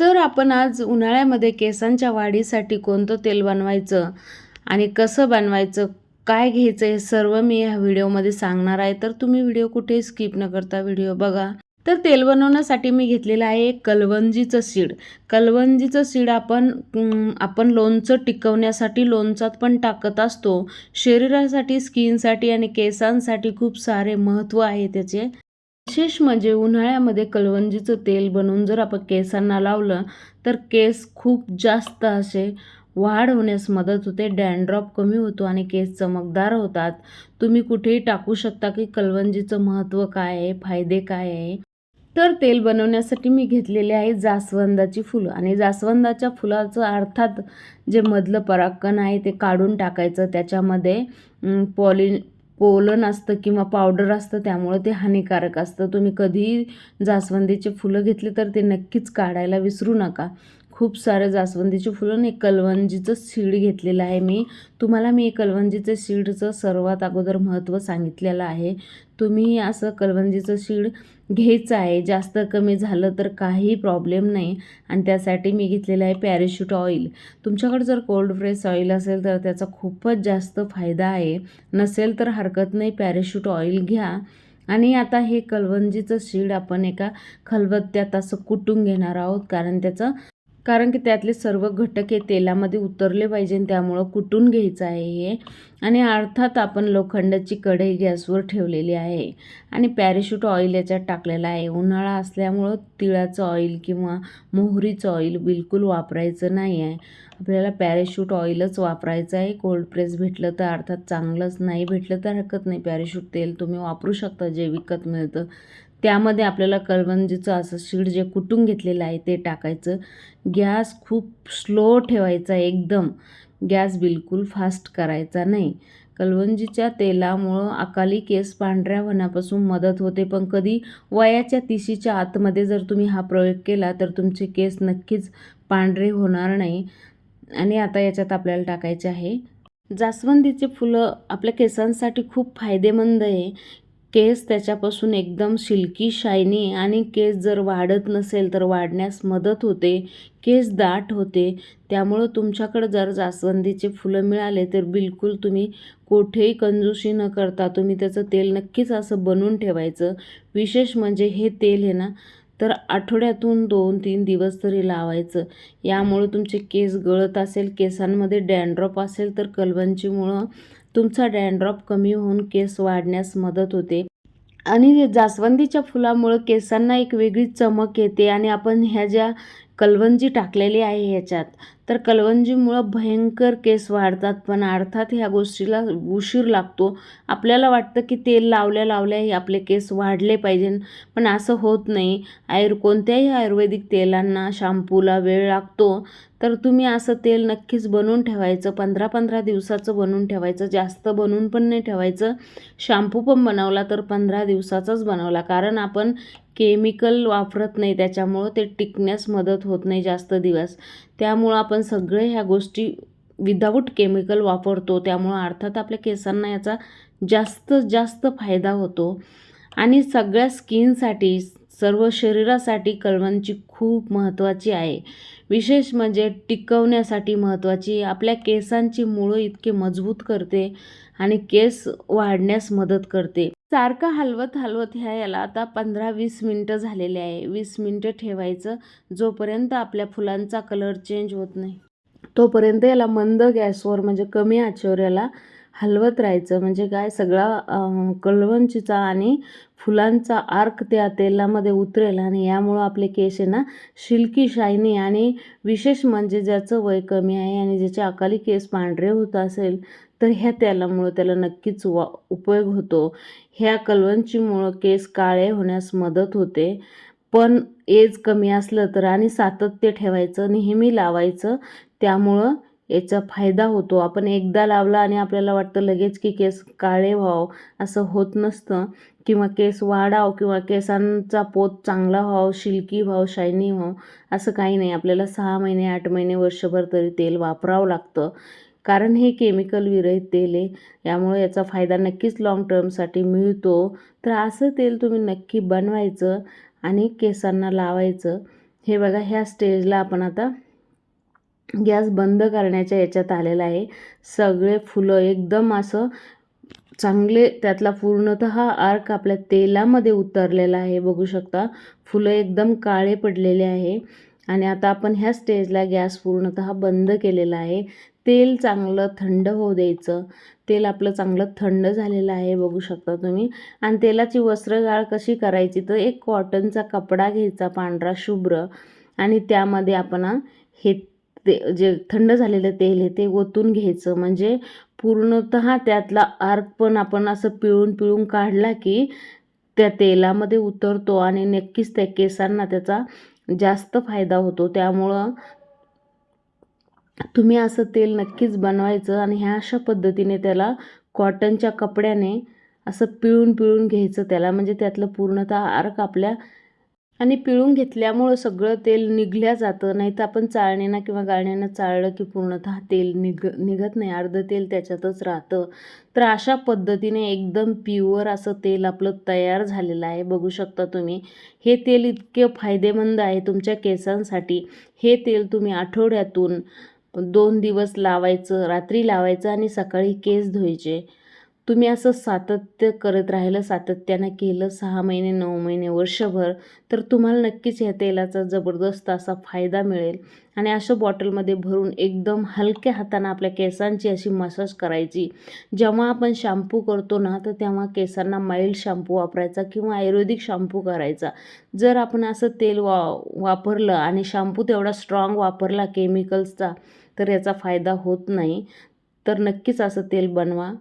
तर आपण आज उन्हाळ्यामध्ये केसांच्या वाढीसाठी कोणतं तेल बनवायचं आणि कसं बनवायचं काय घ्यायचं हे सर्व मी ह्या व्हिडिओमध्ये सांगणार आहे. तर तुम्ही व्हिडिओ कुठेही स्किप न करता व्हिडिओ बघा. तर तेल बनवण्यासाठी मी घेतलेलं आहे एक कलवंजीचं सीड. कलवंजीचं सीड आपण आपण लोणचं टिकवण्यासाठी लोणचात पण टाकत असतो. शरीरासाठी स्किनसाठी आणि केसांसाठी खूप सारे महत्त्व आहे त्याचे. विशेष म्हणजे उन्हाळ्यामध्ये कलवंजीचं तेल बनवून जर आपण केसांना लावलं तर केस खूप जास्त असे वाढ होण्यास मदत होते डॅन्ड्रॉप कमी होतो आणि केस चमकदार होतात. तुम्ही कुठेही टाकू शकता की कलवंजीचं महत्त्व काय आहे फायदे काय आहे. तर तेल बनवण्यासाठी मी घेतलेले आहे जास्वंदाची फुलं आणि जास्वंदाच्या फुलाचं अर्थात जे मधलं परागकण आहे ते काढून टाकायचं. त्याच्यामध्ये अं, पॉलिन पोलन असतं किंवा पावडर असतं त्यामुळं ते हानिकारक असतं. तुम्ही कधीही जास्वंदीचे फुलं घेतले तर ते नक्कीच काढायला विसरू नका. खूप सारं जास्वंदीचे फुलं आणि कलवंजीचं सीड घेतलेलं आहे मी. तुम्हाला मी कलवंजीचं सीडचं सर्वात अगोदर महत्त्व सांगितलेलं आहे. तुम्ही असं कलवंजीचं सीड घ्यायचं आहे. जास्त कमी झालं तर काही प्रॉब्लेम नाही. आणि त्यासाठी मी घेतलेलं आहे पॅरेशूट ऑइल. तुमच्याकडे जर कोल्ड प्रेस ऑइल असेल तर त्याचा खूपच जास्त फायदा आहे. नसेल तर हरकत नाही पॅरेशूट ऑइल घ्या. आणि आता हे कलवंजीचं शीड आपण एका खलबत्त्यात असं कुटून घेणार आहोत. कारण त्याचं कारण की त्यातले सर्व घटक हे तेलामध्ये उतरले पाहिजे त्यामुळं कुटून घ्यायचं आहे हे. आणि अर्थात आपण लोखंडाची कढई गॅसवर ठेवलेली आहे. आणि पॅरेशूट ऑइल याच्यात टाकलेलं आहे. उन्हाळा असल्यामुळं तिळाचं ऑइल किंवा मोहरीचं ऑइल बिलकुल वापरायचं नाही आहे. आपल्याला पॅरेशूट ऑइलच वापरायचं आहे. कोल्ड प्रेस भेटलं तर अर्थात चांगलंच नाही. भेटलं तर हरकत नाही. पॅरेशूट तेल तुम्ही वापरू शकता. जे विकत मिळतं त्यामध्ये आपल्याला कलवंजीचं असं शीड जे कुटून घेतलेलं आहे ते टाकायचं. गॅस खूप स्लो ठेवायचा एकदम. गॅस बिलकुल फास्ट करायचा नाही. कलवंजीच्या तेलामुळं अकाली केस पांढऱ्या होण्यापासून मदत होते पण कधी वयाच्या तिशीच्या आतमध्ये जर तुम्ही हा प्रयोग केला तर तुमचे केस नक्कीच पांढरे होणार नाही. आणि आता याच्यात आपल्याला टाकायचे आहे. जास्वंदीचे फुलं आपल्या केसांसाठी खूप फायदेमंद आहे. केस त्याच्यापासून एकदम सिल्की शायनी आणि केस जर वाढत नसेल तर वाढण्यास मदत होते केस दाट होते. त्यामुळं तुमच्याकडं जर जास्वंदीचे फुलं मिळाले तर बिलकुल तुम्ही कोठेही कंजूशी न करता तुम्ही त्याचं तेल नक्कीच असं बनवून ठेवायचं. विशेष म्हणजे हे तेल आहे ना तर आठवड्यातून दोन तीन दिवस तरी लावायचं. यामुळं तुमचे केस गळत असेल केसांमध्ये डॅन्ड्रॉप असेल तर कलवंचीमुळं तुमचा डॅन्ड्रॉप कमी होऊन केस वाढण्यास मदत होते. आणि जास्वंदीच्या फुलामुळं केसांना एक वेगळी चमक येते आणि आपण ह्या ज्या कलवंजी टाकलेली आहे ह्याच्यात तर कलवंजीमुळं भयंकर केस वाढतात पण अर्थात ह्या गोष्टीला उशीर लागतो. आपल्याला वाटतं की तेल लावल्या लावल्याही आपले केस वाढले पाहिजे पण असं होत नाही. आयुर् कोणत्याही आयुर्वेदिक तेलांना शॅम्पूला वेळ लागतो. तर तुम्ही असं तेल नक्कीच बनवून ठेवायचं. पंधरा पंधरा दिवसाचं बनवून ठेवायचं. जास्त बनवून पण नाही ठेवायचं. शॅम्पू पण बनवला तर पंधरा दिवसाचाच बनवला. कारण आपण केमिकल वापरत नाही त्याच्यामुळं ते टिकण्यास मदत होत नाही जास्त दिवस. त्यामुळं आपण सगळे ह्या गोष्टी विदाऊट केमिकल वापरतो. त्यामुळं अर्थात आपल्या केसांना याचा जास्त जास्त फायदा होतो. आणि सगळ्या स्किनसाठी सर्व शरीरासाठी कलवंची खूप महत्त्वाची आहे. विशेष म्हणजे टिकवण्यासाठी महत्त्वाची आपल्या केसांची मुळं इतके मजबूत करते आणि केस वाढण्यास मदत करते. सारखं हलवत हलवत ह्या याला आता पंधरा वीस मिनटं झालेले आहे. वीस मिनटं ठेवायचं. जोपर्यंत आपल्या फुलांचा कलर चेंज होत नाही तोपर्यंत याला मंद गॅसवर म्हणजे कमी आचेवर याला हलवत राहायचं. म्हणजे काय सगळा कलवंचीचा आणि फुलांचा आर्क त्या तेलामध्ये उतरेल आणि यामुळं आपले केस आहे ना शिल्की शायनी आणि विशेष म्हणजे ज्याचं वय कमी आहे आणि ज्याचे अकाली केस पांढरे होत असेल तर ह्या तेलामुळं त्याला नक्कीच वा उपयोग होतो. ह्या कलवंचीमुळं केस काळे होण्यास मदत होते. पण एज कमी असलं तर आणि सातत्य ठेवायचं नेहमी लावायचं त्यामुळं याचा फायदा होतो. आपण एकदा लावला आणि आपल्याला वाटतं लगेच की केस काळे व्हावं असं होत नसतं. किंवा केस वाढाव किंवा केसांचा पोत चांगला व्हावं शिल्की व्हावं शायनी व्हावं असं काही नाही. आपल्याला सहा महिने आठ महिने वर्षभर तरी तेल वापरावं लागतं. कारण हे केमिकल विरहित तेल आहे. यामुळे याचा फायदा नक्कीच लाँग टर्मसाठी मिळतो. तर असं तेल तुम्ही नक्की बनवायचं आणि केसांना लावायचं. हे बघा ह्या स्टेजला आपण आता गॅस बंद करण्याच्या याच्यात आलेला आहे. सगळे फुलं एकदम असं चांगले त्यातला पूर्णतः आर्क आपल्या तेलामध्ये उतरलेला आहे बघू शकता. फुलं एकदम काळे पडलेले आहे. आणि आता आपण ह्या स्टेजला गॅस पूर्णतः बंद केलेला आहे. तेल चांगलं थंड होऊ द्यायचं. तेल आपलं चांगलं थंड झालेलं आहे बघू शकता तुम्ही. आणि तेलाची वस्त्रगाळ कशी करायची? तर एक कॉटनचा कपडा घ्यायचा पांढरा शुभ्र. आणि त्यामध्ये आपण हे ते जे थंड झालेलं तेल आहे ते ओतून घ्यायचं. म्हणजे पूर्णतः त्यातला आर्क पण आपण असं पिळून पिळून काढला की त्या तेलामध्ये उतरतो आणि नक्कीच त्या केसांना त्याचा जास्त फायदा होतो. त्यामुळं तुम्ही असं तेल नक्कीच बनवायचं आणि ह्या अशा पद्धतीने त्याला कॉटनच्या कपड्याने असं पिळून पिळून घ्यायचं त्याला. म्हणजे त्यातलं पूर्णतः आर्क आपल्या आणि पिळून घेतल्यामुळं सगळं तेल निघल्या जातं. नाही तर आपण चाळणीनं किंवा गाळणीनं चाळलं की पूर्णतः तेल निघ निघत नाही. अर्धं तेल त्याच्यातच राहतं. तर अशा पद्धतीने एकदम प्युअर असं तेल आपलं तयार झालेलं आहे. बघू शकता तुम्ही. हे तेल इतके फायदेमंद आहे तुमच्या केसांसाठी. हे तेल तुम्ही आठवड्यातून दोन दिवस लावायचं रात्री लावायचं आणि सकाळी केस धुवायचे. तुम्ही असं सातत्य करत राहिलं सातत्यानं केलं सहा महिने नऊ महिने वर्षभर तर तुम्हाला नक्कीच ह्या तेलाचा जबरदस्त असा फायदा मिळेल. आणि अशा बॉटलमध्ये भरून एकदम हलक्या हातानं आपल्या केसांची अशी मसाज करायची. जेव्हा आपण शॅम्पू करतो ना तर तेव्हा केसांना माइल्ड शॅम्पू वापरायचा किंवा आयुर्वेदिक शॅम्पू करायचा. जर आपण असं तेल वा वापरलं आणि शॅम्पू तेवढा स्ट्रॉंग वापरला केमिकल्सचा तर याचा फायदा होत नाही. तर नक्कीच असं तेल बनवा.